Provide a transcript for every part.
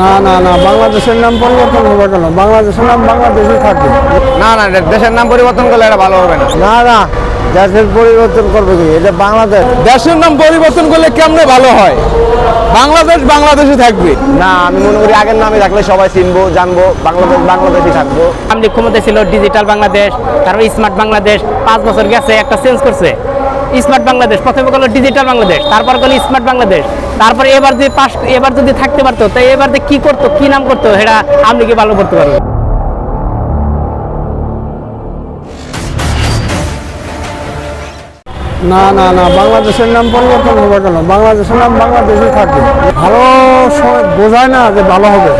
না না না বাংলাদেশের নাম পরিবর্তন হবে কেন? বাংলাদেশের নাম বাংলাদেশই থাকবে। না না দেশের নাম পরিবর্তন করলে এটা ভালো হবে না। না না দেশের পরিবর্তন করবে কি? এটা বাংলাদেশ। দেশের নাম পরিবর্তন করলে কেমনে ভালো হয়? বাংলাদেশ বাংলাদেশে থাকবে। না আমি মনে করি আগের নামে থাকলে সবাই চিনবো জানব বাংলাদেশ বাংলাদেশে থাকব। আমলি ক্ষমতা ছিল ডিজিটাল বাংলাদেশ তারপর স্মার্ট বাংলাদেশ পাঁচ বছর গেছে একটা চেঞ্জ করছে। স্মার্ট বাংলাদেশ প্রথমে করল ডিজিটাল বাংলাদেশ তারপর করল স্মার্ট বাংলাদেশ তারপরে এবার যে পাস এবার যদি থাকতে পারতো তাই এবার যে কি করতো কি নাম করতো সেটা আপনি কি ভালো করতে পারব? না না না বাংলাদেশের নাম পরিবর্তন হবে কেন? বাংলাদেশের নাম বাংলাদেশই থাকবে। ভালো সময় বোঝায় না যে ভালো হবে।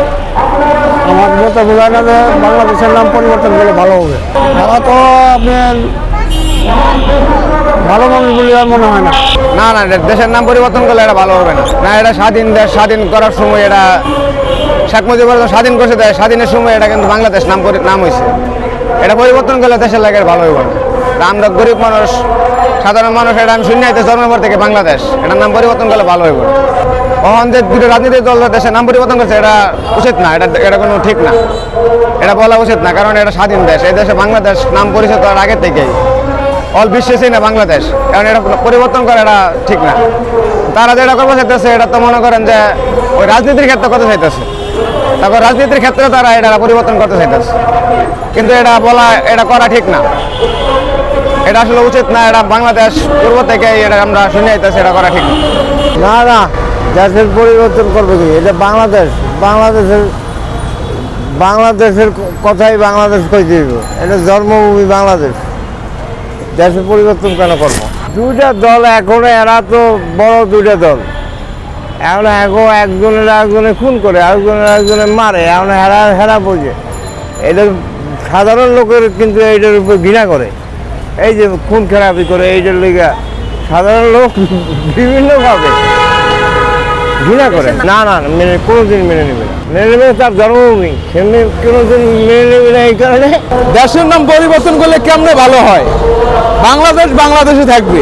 আমার মতো বোঝায় না যে বাংলাদেশের নাম পরিবর্তন করলে ভালো হবে। ভালো তো আপনার ভালো মানুষ বলে আর মনে হয় না। না না দেশের নাম পরিবর্তন করলে এটা ভালো হবে না। না, এটা স্বাধীন দেশ, স্বাধীন করার সময় এটা শেখ মুজিবুর স্বাধীন করছে দেশ স্বাধীনের সময় এটা কিন্তু বাংলাদেশ নাম নাম হয়েছে এটা পরিবর্তন করলে দেশের লাগে ভালো হইব না। আমরা গরিব মানুষ, সাধারণ মানুষ, এটা আমি শূন্য জন্মের পর থেকে বাংলাদেশ। এটার নাম পরিবর্তন করলে ভালো হইব না। কখন যে দুটো রাজনৈতিক দল দেশের নাম পরিবর্তন করছে, এটা উচিত না, এটা এটা কোনো ঠিক না। এটা বলা উচিত না, কারণ এটা স্বাধীন দেশ। এই দেশে বাংলাদেশ নাম পরিচয় করার আগে থেকেই। অল বিশ্বেই না বাংলাদেশ। কারণ এটা পরিবর্তন করা এটা ঠিক না। তারা যেটা করব চাইতেছে, এটা তো মনে করেন যে ওই রাজনীতির ক্ষেত্রে করতে চাইতেছে। তারপর রাজনীতির ক্ষেত্রে তারা এটা পরিবর্তন করতে চাইতেছে। কিন্তু এটা বলা, এটা করা ঠিক না। এটা আসলে উচিত না, এটা বাংলাদেশ পূর্ব থেকে এটা আমরা শুনে যাইতেছি এটা করা ঠিক না। না দেশের পরিবর্তন করবে কি? এটা বাংলাদেশ, বাংলাদেশের বাংলাদেশের কথাই বাংলাদেশ কই দিব এটা জন্মভূমি বাংলাদেশ। দেশের পরিবর্তন কেন করব? দুইটা দল এখন, এরা তো বড় দুইটা দল। এখন এখন একজনের একজনে খুন করে একজনের একজনে মারে, এখন হেরা হেরা বোঝে। এটা সাধারণ লোকের কিন্তু এইটার উপর ঘৃণা করে। এই যে খুন খেরাপি করে, এইটার লেগে সাধারণ লোক বিভিন্নভাবে ঘৃণা করে। না না, মেনে, কোনোদিন মেনে নেবে মেনে নেবে তার জন্মভূমি। সেমনি কোনোদিন মেনে নেবে না এই কারণে। দেশের নাম পরিবর্তন করলে কেমনে ভালো হয়? বাংলাদেশ বাংলাদেশে থাকবে।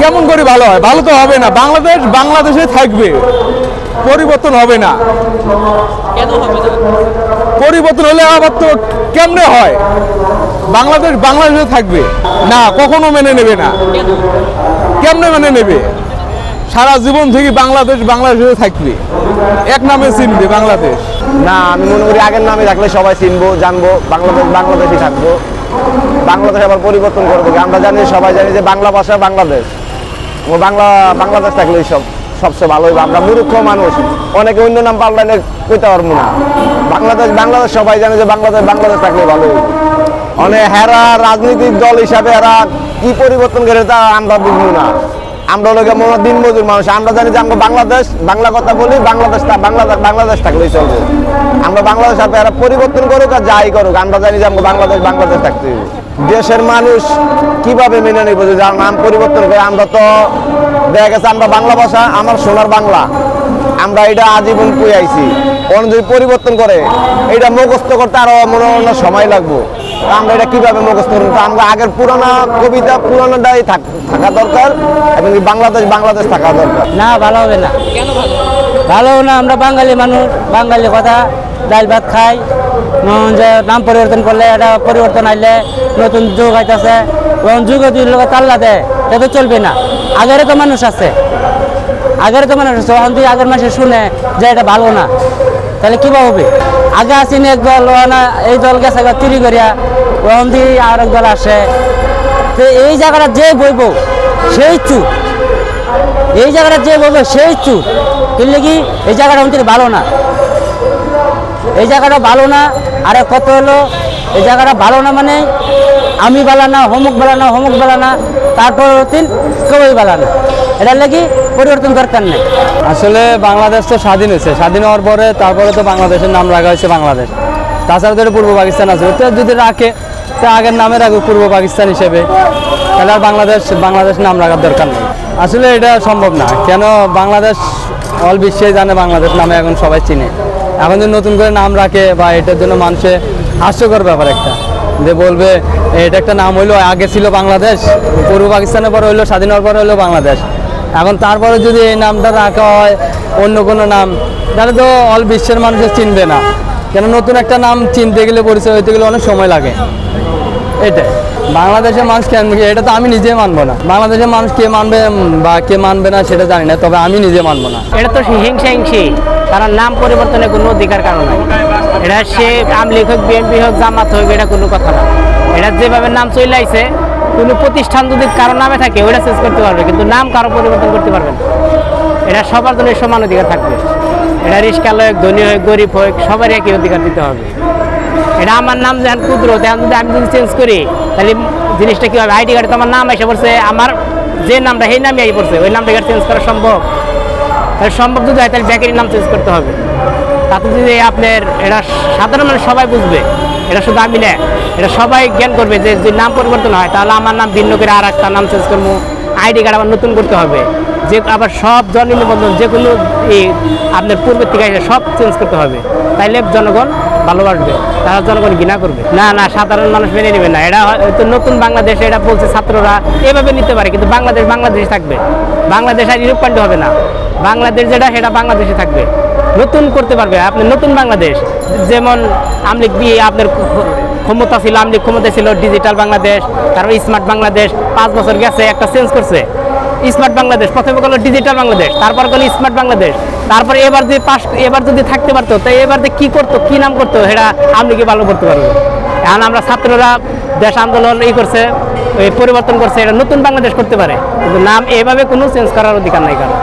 কেমন করে ভালো হয়? ভালো তো হবে না। বাংলাদেশ বাংলাদেশে থাকবে। পরিবর্তন হবে না। পরিবর্তন হলে আবার তো কেমনে হয়? বাংলাদেশ বাংলাদেশে থাকবে। না কখনো মেনে নেবে না। কেমনে মেনে নেবে? সারা জীবন থেকে বাংলাদেশ, বাংলাদেশে থাকবে। এক নামে চিনবে বাংলাদেশ। না, আমি মনে করি আগের নামে থাকলে সবাই চিনবো, জানব, বাংলাদেশ, বাংলাদেশই থাকব। বাংলাদেশ আবার পরিবর্তন করে আমরা জানি, সবাই জানি যে বাংলা ভাষা বাংলাদেশ। ও বাংলা, বাংলাদেশ থাকলেই সব, সবচেয়ে ভালো হইবে। আমরা মূর্খ মানুষ। অনেকে অন্য নাম পাল্টাইলে কইতে পারব না। বাংলাদেশ বাংলাদেশ, সবাই জানে যে বাংলাদেশ বাংলাদেশ থাকলে ভালো হইবে। অনেক হেরা রাজনৈতিক দল হিসাবে এরা কি পরিবর্তন করে তা আমরা বুঝব না। আমরা লোকে মনে দিন মজুর মানুষ। আমরা জানি যে আমরা বাংলাদেশ, বাংলা কথা বলি, বাংলাদেশ বাংলাদেশ বাংলাদেশ থাকলেই চলবে। আমরা বাংলাদেশ সাথে এরা পরিবর্তন করুক আর যাই করুক, আমরা জানি যে আমরা বাংলাদেশ বাংলাদেশ থাকতে দেশের মানুষ কীভাবে মেনে নিব যে নাম পরিবর্তন করে, আমরা তো দেখা গেছে আমরা বাংলা ভাষা, আমার সোনার বাংলা। আমরা এটা আজীবন পুই আইছি। অন্য যদি পরিবর্তন করে, এটা মুখস্থ করতে আরও মনে হয় সময় লাগবো। আমরা এটা কীভাবে মুখস্থ করব? তা আমরা আগের পুরানা কবিতা পুরানোটাই থাক- দরকার এবং বাংলাদেশ বাংলাদেশ থাকা দরকার। না, ভালো হবে না। কেন ভালো না, আমরা বাঙালি মানুষ, বাঙালি কথা, ডাল ভাত খাই যে নাম পরিবর্তন করলে, এটা পরিবর্তন আইলে নতুন যুগ আইতেছে, এবং যুগে দুই লোক তাল্লা দেয় তো চলবে না। আগের তো মানুষ আছে। আগের তো মানুষ আছে অন্তি আগের মাসে শুনে যে এটা ভালো না তাহলে কিবা হবে? আগে আসিনি এক দল, ও না, এই দল গেছে তিরি করিয়া করিয়া দিয়ে আর এক দল আসে। তো এই জায়গাটা যে বইব, সেই চুপ। এই জায়গাটা যে বলবে সেই চুপ। কিনলে কি এই জায়গাটা অন্তরে ভালো না। এই জায়গাটা ভালো না, আর কত হলো? এই জায়গাটা ভালো না মানে আমি বালা না হমুক বালা না হমুক বালা না, তারপর তিন কেউই বালা না। এটার লাগি পরিবর্তন দরকার নেই। আসলে বাংলাদেশ তো স্বাধীন হয়েছে। স্বাধীন হওয়ার পরে তারপরে তো বাংলাদেশের নাম রাখা হয়েছে বাংলাদেশ। তাছাড়া তো পূর্ব পাকিস্তান আছে। তো যদি রাখে, তো আগের নামে রাখবে পূর্ব পাকিস্তান হিসেবে। তাহলে আর বাংলাদেশ বাংলাদেশ নাম রাখার দরকার নেই। আসলে এটা সম্ভব না। কেন বাংলাদেশ, অল বিশ্বে জানে বাংলাদেশ নামে এখন সবাই চিনে। এখন যদি নতুন করে নাম রাখে বা এটার জন্য মানুষে হাস্যকর ব্যাপার একটা। যে বলবে, এটা একটা নাম হইল, আগে ছিল বাংলাদেশ, পূর্ব পাকিস্তানের পরে হইল, স্বাধীন হওয়ার পরে হইল বাংলাদেশ। এখন তারপরে যদি এই নামটা রাখা হয়, অন্য কোনো নাম, তাহলে তো অল বিশ্বের মানুষ চিনবে না। কেন নতুন একটা নাম চিনতে গেলে, পরিচয় হতে গেলে অনেক সময় লাগে। এটাই। বাংলাদেশের মানুষ কেন, এটা তো আমি নিজে মানবো না। বাংলাদেশের মানুষ কে মানবে বা কে মানবে না, সেটা জানি না, তবে আমি নিজে মানবো না। এটা তো হিংসা হিংসি তারা নাম পরিবর্তনের কোনো অধিকার কারণ নাই। এটা সে আমলিগ হোক বিএনপি হোক, জামাত হোক, এটা কোনো কথা না। এটা যেভাবে নাম চলে আইছে কোনো প্রতিষ্ঠান যদি কারও নামে থাকে ওটা চেঞ্জ করতে পারবে, কিন্তু নাম কারও পরিবর্তন করতে পারবে না। এটা সবার জন্য সমান অধিকার থাকবে। এটা রিস্কাল হোক, ধনী হোক, গরিব হোক, সবারই একই অধিকার দিতে হবে। এটা আমার নাম যখন ক্ষুদ্র তখন যদি আমি যদি চেঞ্জ করি, তাহলে জিনিসটা কি হবে? আইডি কার্ডে আমার নাম এসে পড়ছে, আমার যে নামটা, সেই নামই আই পড়ছে। ওই নামটা চেঞ্জ করা সম্ভব? তাহলে সম্ভব যদি হয়, তাহলে ব্যাকের নাম চেঞ্জ করতে হবে। তাতে যদি আপনার এটা সাধারণ মানুষ সবাই বুঝবে এটা শুধু আমি না এটা সবাই জ্ঞান করবে যে যদি নাম পরিবর্তন হয়, তাহলে আমার নাম ভিন্ন করে আর একটা নাম চেঞ্জ করব। আইডি কার্ড আবার নতুন করতে হবে। যে আবার সব জন্ম নিবন্ধন যে কোনো আপনার পূর্বের থেকে সব চেঞ্জ করতে হবে। তাইলে জনগণ ভালোবাসবে, তারা জনগণ ঘৃণা করবে। না না, সাধারণ মানুষ মেনে নেবে না। এটা হয়তো নতুন বাংলাদেশে এটা বলছে ছাত্ররা এভাবে নিতে পারে, কিন্তু বাংলাদেশ বাংলাদেশে থাকবে। বাংলাদেশ আর ইউরোপান্ড হবে না। বাংলাদেশ যেটা, সেটা বাংলাদেশে থাকবে। নতুন করতে পারবে, আপনি নতুন বাংলাদেশ। যেমন আমলিগ বি আপনার ক্ষমতা ছিল আমলিগ ক্ষমতা ছিল ডিজিটাল বাংলাদেশ, তারপর স্মার্ট বাংলাদেশ, পাঁচ বছর গেছে, একটা চেঞ্জ করছে। স্মার্ট বাংলাদেশ, প্রথমে করল ডিজিটাল বাংলাদেশ, তারপর করল স্মার্ট বাংলাদেশ। তারপর এবার যদি পাস এবার যদি থাকতে পারতো তাই এবার যে কি করতো, কি নাম করতো, সেটা আপনি কি ভালো করতে পারবে। এখন আমরা ছাত্ররা দেশ আন্দোলন ই করছে পরিবর্তন করছে, এটা নতুন বাংলাদেশ করতে পারে। কিন্তু নাম এভাবে কোনো চেঞ্জ করার অধিকার নাই কারণ